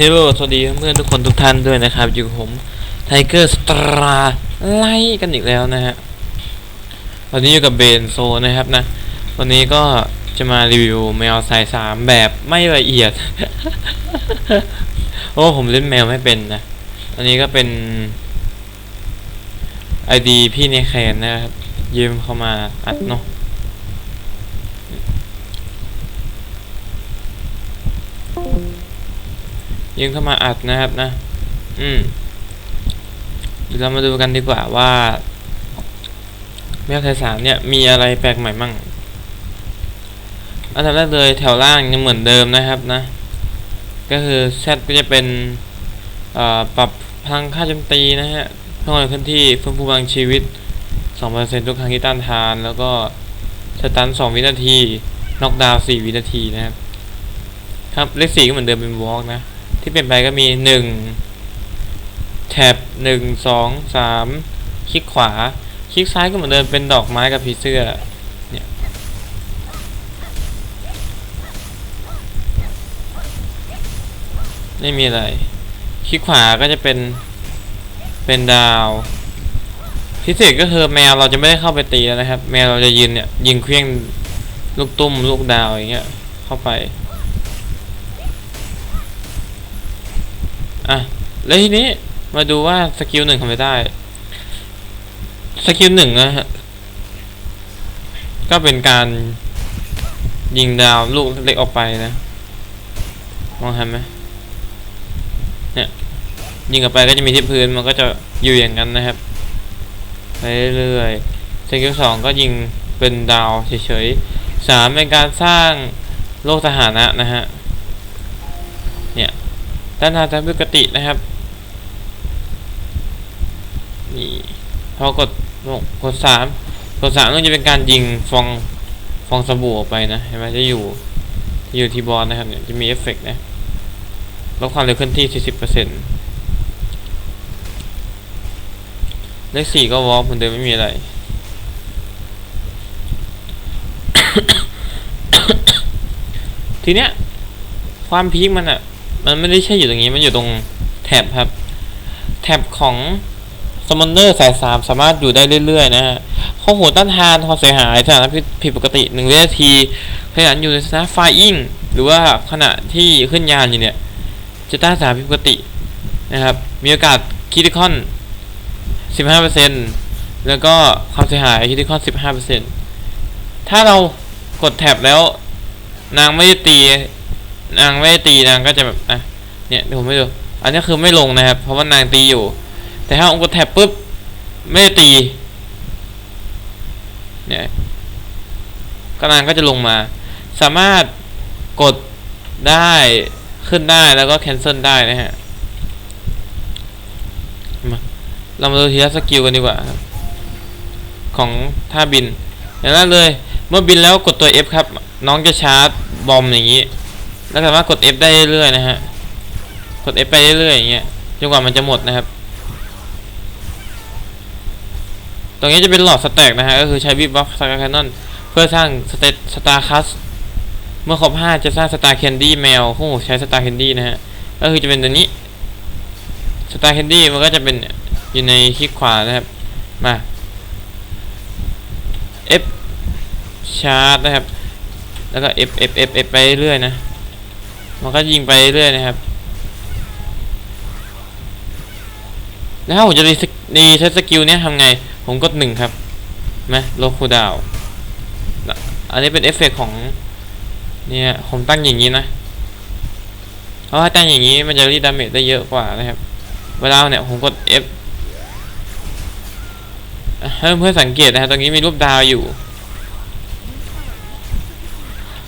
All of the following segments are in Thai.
เฮลโลสวัสดีเพื่อนทุกคนทุกท่านด้วยนะครับ อยู่กับผมไทเกอร์สตราไล่กันอีกแล้วนะฮะวันนี้อยู่กับเบนโซนะครับนะ วันนี้ก็จะมารีวิวแมวสายสามแบบไม่ละเอียด โอ้ผมเล่นแมวไม่เป็นนะ อันนี้ก็เป็น ID พี่ในแคนนะครับ ยืมเข้ามาอัดเนาะ ยิงเข้ามาอัดนะครับนะ อืมเดี๋ยวเรามาดูกันดีกว่าว่าแมวไทยสามเนี่ย มีอะไรแปลกใหม่มั่ง อันดับแรกเลยแถวล่างยังเหมือนเดิมนะครับนะ ก็คือแซดก็จะเป็นปรับพลังค่าโจมตีนะฮะเพิ่มเคลื่อนที่ฟื้นฟูพลังชีวิต 2%ทุกครั้งที่ต้านทาน แล้วก็สตัน 2 วินาที น็อกดาวน์4วินาทีนะครับ ครับเลขสี่ก็เหมือนเดิมเป็นวอล์กนะ ที่เปลี่ยนไปก็มีหนึ่งแท็บหนึ่งสองสามคลิกขวา คลิกซ้ายก็เหมือนเดิมเป็นดอกไม้กับผีเสื้อเนี่ยไม่มีอะไร คลิกขวาก็จะเป็นเป็นดาวพิเศษก็คือแมวเราจะไม่ได้เข้าไปตีแล้วนะครับ แมวเราจะยืนเนี่ยยิงเครื่องลูกตุ้มลูกดาวอย่างเงี้ยเข้าไป อะแล้วทีนี้มาดูว่าสกิลหนึ่งทำอะไรได้ สกิลหนึ่งนะฮะ ก็เป็นการยิงดาวลูกเล็กออกไปนะ มองเห็นไหมเนี่ยยิงออกไปก็จะมีที่พื้นมันก็จะอยู่อย่างนั้นนะครับไปเรื่อยๆสกิลสองก็ยิงเป็นดาวเฉยๆสามเป็นการสร้างโลกสถานะนะฮะ ด้านหน้าตามปกตินะครับนี่พอกดกดสามกดสามก็จะเป็นการยิงฟองฟองสบู่ออกไปนะเห็นไหมจะอยู่จะอยู่ที่บอลนะครับเนี่ยจะมีเอฟเฟกต์นะลดความเร็วเคลื่อนที่ 40%เลขสี่ก็วอล์กเหมือนเดิมไม่มีอะไร ทีเนี้ยความพีคมันอะ มันไม่ได้ใช่อยู่ตรงนี้มันอยู่ตรงแท็บครับ แท็บของสมอนเนอร์สายสามสามารถอยู่ได้เรื่อยๆนะฮะข้อหัวต้านทานความเสียหายสถานะผิดปกติหนึ่งวินาทีขณะอยู่ในสถานะไฟอิงหรือว่าขณะที่ขึ้นยานอยู่เนี่ย จะต้านสถานผิดปกตินะครับ มีโอกาสคิติคอน 15%แล้วก็ความเสียหายคิติคอน 15%ถ้าเรากดแท็บแล้วนางไม่ได้ตี นางไม่ตีนางก็จะแบบอะเนี่ยเดี๋ยวผมไม่ดูอันนี้คือไม่ลงนะครับ เพราะว่านางตีอยู่ แต่ถ้าองค์กดแท็บปุ๊บไม่ตีเนี่ยก็นางก็จะลงมา สามารถกดได้ขึ้นได้แล้วก็แคนเซิลได้นะฮะมาเรามาดูทีละสกิลกันดีกว่าของท่าบินอย่างแรกเลย เมื่อบินแล้วกดตัว F ครับ น้องจะชาร์จบอมอย่างนี้ แล้วสามารถกด F ได้เรื่อยๆนะฮะ กด F ไปเรื่อยๆอย่างเงี้ย จนกว่ามันจะหมดนะครับ ตรงนี้จะเป็นหลอดสแต็กนะฮะ ก็คือใช้วิบบ็อกสตาร์แคนนอนเพื่อสร้างสเตตสตาร์คัส เมื่อครบ 5 จะสร้างสตาร์แคนดี้แมวโอ้โหใช้สตาร์แคนดี้นะฮะ ก็คือจะเป็นตัวนี้ สตาร์แคนดี้มันก็จะเป็นอยู่ในคลิกขวานะครับ มา F ชาร์จนะครับ แล้วก็ F F F F ไปเรื่อยนะ มันก็ยิงไปเรื่อยนะครับแล้วถ้าผมจะรีสรีเซตสกิลเนี้ยทำไง ผมกดหนึ่งครับไหมโลคูดาว อันนี้เป็นเอฟเฟกของเนี่ยผมตั้งอย่างนี้นะเพราะถ้าตั้งอย่างนี้มันจะรีดดาเมจได้เยอะกว่านะครับ เวลาเนี่ยผมกด F ให้เพื่อนสังเกตนะครับตรงนี้มีรูปดาวอยู่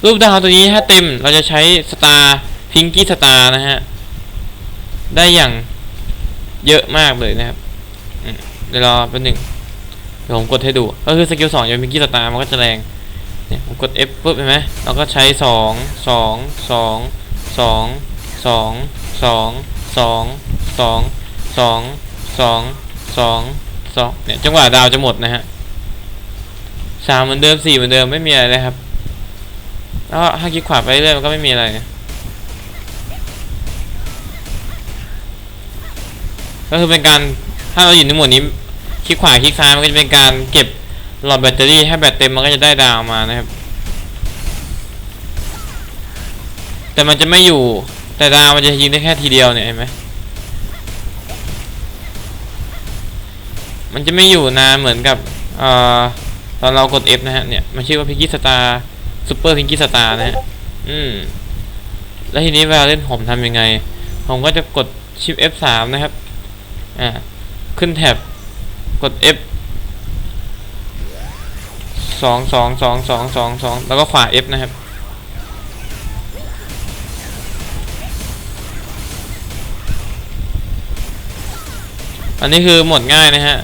รูปดาวตัวนี้ถ้าเต็มเราจะใช้สตาร์พิงกี้สตาร์นะฮะ ได้อย่างเยอะมากเลยนะครับเดี๋ยวรอแป๊บหนึ่งเดี๋ยวผมกดให้ดู ก็คือสกิลสองอย่างพิงกี้สตาร์มันก็จะแรงเนี่ยผมกด F ปุ๊บเห็นไหมเราก็ใช้สองสองสองสองสองสองสองสองสองสองสองสองเนี่ยจังหวะดาวจะหมดนะฮะสามเหมือนเดิมสี่เหมือนเดิมไม่มีอะไรเลยครับ แล้วถ้าคลิกขวาไปเรื่อยมันก็ไม่มีอะไรก็คือเป็นการถ้าเราอยู่ในหมดนี้คลิกขวาคลิกซ้ายมันก็จะเป็นการเก็บหลอดแบตเตอรี่ให้แบตเต็มมันก็จะได้ดาวมานะครับ แต่มันจะไม่อยู่แต่ดาวมันจะยิงได้แค่ทีเดียวเนี่ยเห็นไหมมันจะไม่อยู่นานเหมือนกับเอ่อตอนเรากด F นะฮะเนี่ยมันชื่อว่าพิกี้สตาร์ ซูเปอร์พิงกี้สตาร์นะฮะอืม แล้วทีนี้เวลาเล่นผมทำยังไง ผมก็จะกดชิป F3 นะครับ อ่า ขึ้นแท็บ กด F สองสองสองสองสองสองแล้วก็ขวา F นะครับ อันนี้คือหมดง่ายนะฮะ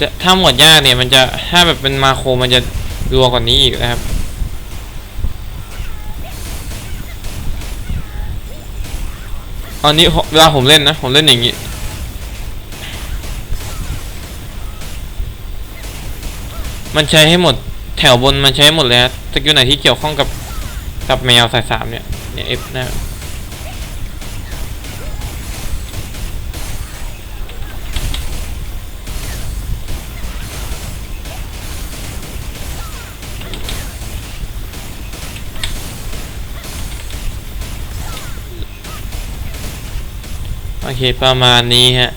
จะถ้าหมดยากเนี่ยมันจะถ้าแบบเป็นมาโครมันจะรัวกว่านี้อีกนะครับ อนนี้เวลาผมเล่นนะ ผมเล่นอย่างนี้ มันใช้ให้หมดแถวบนมันใช้ให้หมดเลยฮะสกิลไหนที่เกี่ยวข้องกับกับแมวสายสามเนี่ยเนี่ยเอฟนะ โอเคประมาณนี้ฮะ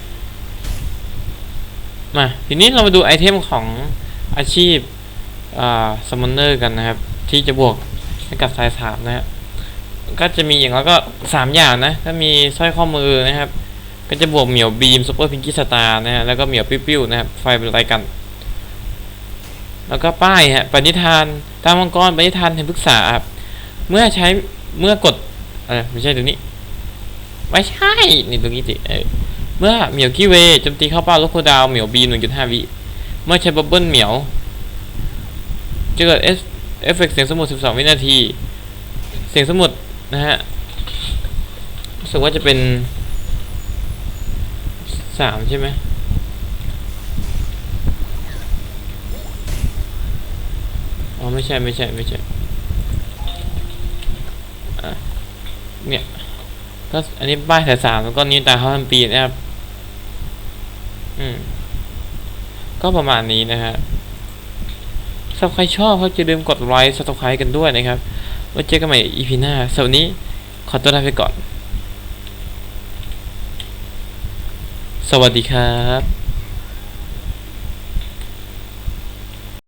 มา ทีนี้เรามาดูไอเทมของอาชีพอ่าสมอนเนอร์กันนะครับ ที่จะบวกให้กับสายสามนะฮะก็จะมีอย่างแล้วก็สามอย่างนะก็มีสร้อยข้อมือนะครับ ก็จะบวกเหมียวบีมซูเปอร์พิงกี้สตาร์นะฮะแล้วก็เหมียวปิ้วๆนะครับไฟเป็นไรกัน แล้วก็ป้ายฮะปณิธานตามมังกรปณิธานแห่งพฤกษาครับเมื่อใช้เมื่อกดเออไม่ใช่ตรงนี้ ไม่ใช่ นี่ตรงนี้สิเออเมื่อเหมียวกี้เวโจมตีเข้าเป้าลูกโคดาวเหมียวบีหนึ่งจุดห้าวิ เมื่อใช้บับเบิ้ลเหมียว จะเกิดเอฟเอฟเฟกต์เสียงสมุด12วินาที เสียงสมุดนะฮะรู้สึกว่าจะเป็น3ใช่ไหมอ๋อไม่ใช่ไม่ใช่ไม่ใช่เนี่ย ก็อันนี้ป้ายสายสามแล้วก็นี้ตาเขาทำปีนะครับ อืม ก็ประมาณนี้นะฮะถ้าใครชอบก็จะลืมกดไลค์ subscribe กันด้วยนะครับ ไว้เจอกันใหม่ EP หน้าสำหรับวันนี้ขอตัวลาไปก่อน สวัสดีครับ